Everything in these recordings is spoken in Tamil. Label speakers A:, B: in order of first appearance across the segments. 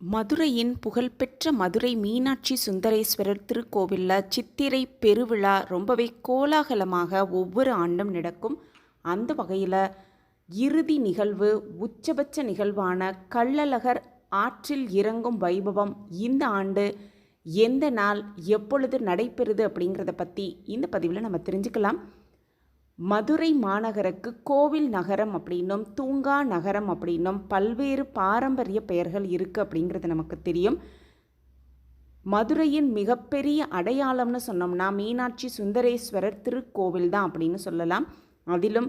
A: மதுரையின் புகழ்பெற்ற மதுரை மீனாட்சி சுந்தரேஸ்வரர் திருக்கோவிலில் சித்திரை பெருவிழா ரொம்பவே கோலாகலமாக ஒவ்வொரு ஆண்டும் நடக்கும். அந்த வகையில் இறுதி நிகழ்வு உச்சபட்ச நிகழ்வான கள்ளழகர் ஆற்றில் இறங்கும் வைபவம் இந்த ஆண்டு எந்த நாள் எப்பொழுது நடைபெறுது அப்படிங்கிறத பற்றி இந்த பதிவில் நம்ம தெரிஞ்சுக்கலாம். மதுரை மாநகருக்கு கோவில் நகரம் அப்படின்னும் தூங்கா நகரம் அப்படின்னும் பல்வேறு பாரம்பரிய பெயர்கள் இருக்குது அப்படிங்கிறது நமக்கு தெரியும். மதுரையின் மிகப்பெரிய அடையாளம்னு சொன்னோம்னா மீனாட்சி சுந்தரேஸ்வரர் திருக்கோவில் தான் அப்படின்னு சொல்லலாம். அதிலும்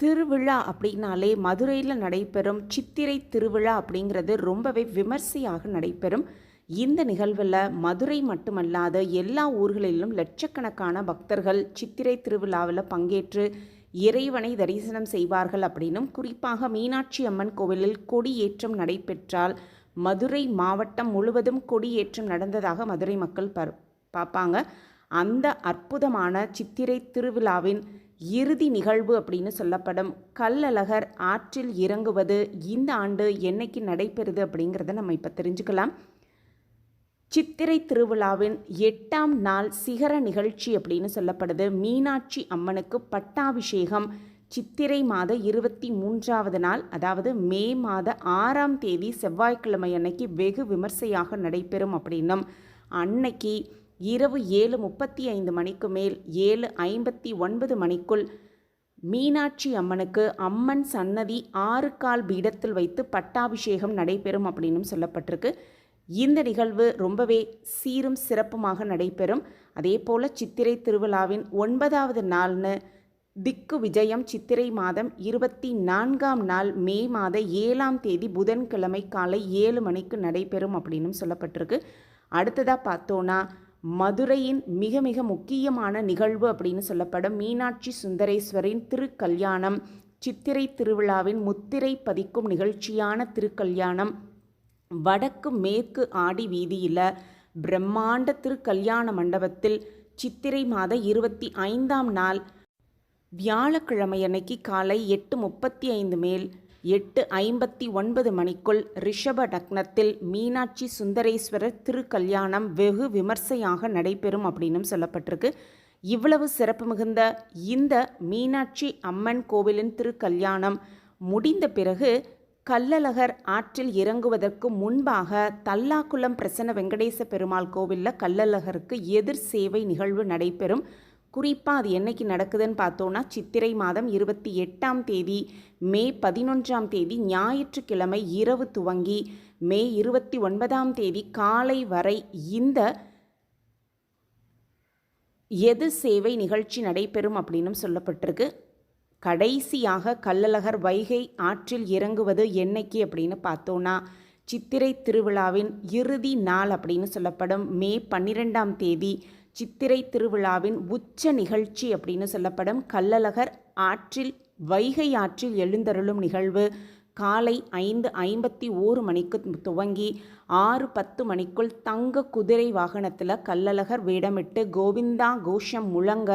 A: திருவிழா அப்படின்னாலே மதுரையில் நடைபெறும் சித்திரை திருவிழா அப்படிங்கிறது ரொம்பவே விமர்சையாக நடைபெறும். இந்த நிகழ்வில் மதுரை மட்டுமல்லாத எல்லா ஊர்களிலும் லட்சக்கணக்கான பக்தர்கள் சித்திரை திருவிழாவில் பங்கேற்று இறைவனை தரிசனம் செய்வார்கள் அப்படின்னும் குறிப்பாக மீனாட்சி அம்மன் கோவிலில் கொடியேற்றம் நடைபெற்றால் மதுரை மாவட்டம் முழுவதும் கொடியேற்றம் நடந்ததாக மதுரை மக்கள் பர் பார்ப்பாங்க. அந்த அற்புதமான சித்திரை திருவிழாவின் இறுதி நிகழ்வு அப்படின்னு சொல்லப்படும் கல்லழகர் ஆற்றில் இறங்குவது இந்த ஆண்டு என்னைக்கு நடைபெறுது அப்படிங்கிறத நம்ம இப்போ தெரிஞ்சுக்கலாம். சித்திரை திருவிழாவின் எட்டாம் நாள் சிகர நிகழ்ச்சி அப்படின்னு சொல்லப்படுது. மீனாட்சி அம்மனுக்கு பட்டாபிஷேகம் சித்திரை மாத இருபத்தி மூன்றாவது நாள். அதாவது மே மாத ஆறாம் தேதி செவ்வாய்க்கிழமை அன்னைக்கு வெகு விமர்சையாக நடைபெறும் அப்படின்னும். அன்னைக்கு இரவு ஏழு முப்பத்தி ஐந்து மணிக்கு மேல் ஏழு ஐம்பத்தி ஒன்பது மணிக்குள் மீனாட்சி அம்மனுக்கு அம்மன் சன்னதி ஆறு கால் பீடத்தில் வைத்து பட்டாபிஷேகம் நடைபெறும் அப்படின்னும் சொல்லப்பட்டிருக்கு. இந்த நிகழ்வு ரொம்பவே சீரும் சிறப்புமாக நடைபெறும். அதே போல் சித்திரை திருவிழாவின் ஒன்பதாவது நாள்னு திக்கு விஜயம் சித்திரை மாதம் இருபத்தி நான்காம் நாள் மே மாத ஏழாம் தேதி புதன்கிழமை காலை ஏழு மணிக்கு நடைபெறும் அப்படின்னும் சொல்லப்பட்டிருக்கு. அடுத்ததாக பார்த்தோன்னா மதுரையின் மிக மிக முக்கியமான நிகழ்வு அப்படின்னு சொல்லப்படும் மீனாட்சி சுந்தரேஸ்வரின் திருக்கல்யாணம். சித்திரை திருவிழாவின் முத்திரை பதிக்கும் நிகழ்ச்சியான திருக்கல்யாணம். வடக்கு மேற்கு ஆடி வீதியில் பிரம்மாண்ட திருக்கல்யாண மண்டபத்தில் சித்திரை மாத இருபத்தி ஐந்தாம் நாள் வியாழக்கிழமை அன்னைக்கு காலை எட்டு முப்பத்தி ஐந்து மேல் எட்டு ஐம்பத்தி ஒன்பது மணிக்குள் ரிஷப டக்னத்தில் மீனாட்சி சுந்தரேஸ்வரர் திருக்கல்யாணம் வெகு விமர்சையாக நடைபெறும் அப்படின்னும் சொல்லப்பட்டிருக்கு. இவ்வளவு சிறப்பு மிகுந்த இந்த மீனாட்சி அம்மன் கோவிலின் திருக்கல்யாணம் முடிந்த பிறகு கல்லழகர் ஆற்றில் இறங்குவதற்கு முன்பாக தல்லாக்குளம் பிரசன்ன வெங்கடேச பெருமாள் கோவிலில் கல்லழகருக்கு எதிர் சேவை நிகழ்வு நடைபெறும். குறிப்பாக அது என்னைக்கு நடக்குதுன்னு பார்த்தோன்னா சித்திரை மாதம் இருபத்தி எட்டாம் தேதி மே பதினொன்றாம் தேதி ஞாயிற்றுக்கிழமை இரவு துவங்கி மே இருபத்தி ஒன்பதாம் தேதி காலை வரை இந்த எது சேவை நிகழ்ச்சி நடைபெறும் அப்படின்னும் சொல்லப்பட்டிருக்கு. கடைசியாக கள்ளழகர் வைகை ஆற்றில் இறங்குவது என்னைக்கு அப்படின்னு பார்த்தோன்னா சித்திரை திருவிழாவின் இறுதி நாள் அப்படின்னு சொல்லப்படும் மே பன்னிரெண்டாம் தேதி. சித்திரை திருவிழாவின் உச்ச நிகழ்ச்சி அப்படின்னு சொல்லப்படும் கள்ளழகர் ஆற்றில் வைகை ஆற்றில் எழுந்தருளும் நிகழ்வு. காலை ஐந்து ஐம்பத்தி ஓரு மணிக்கு துவங்கி ஆறு பத்து மணிக்குள் தங்க குதிரை வாகனத்தில் கல்லழகர் வேடமிட்டு கோவிந்தா கோஷம் முழங்க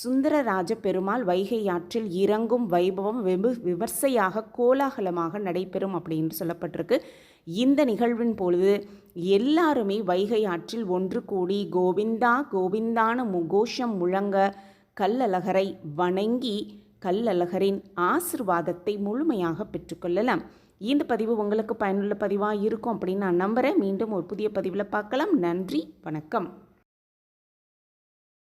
A: சுந்தரராஜ பெருமாள் வைகை ஆற்றில் இறங்கும் வைபவம் வெகு விமர்சையாக கோலாகலமாக நடைபெறும் அப்படின்னு சொல்லப்பட்டிருக்கு. இந்த நிகழ்வின் பொழுது எல்லாருமே வைகை ஆற்றில் ஒன்று கூடி கோவிந்தா கோவிந்தான முகோஷம் முழங்க கல்லழகரை வணங்கி கல்லழகரின் ஆசிர்வாதத்தை முழுமையாக பெற்றுக்கொள்ளலாம். இந்த பதிவு உங்களுக்கு பயனுள்ள பதிவாக இருக்கும் அப்படின்னு நான் நம்புகிறேன் மீண்டும் ஒரு புதிய பதிவில் பார்க்கலாம். நன்றி வணக்கம்.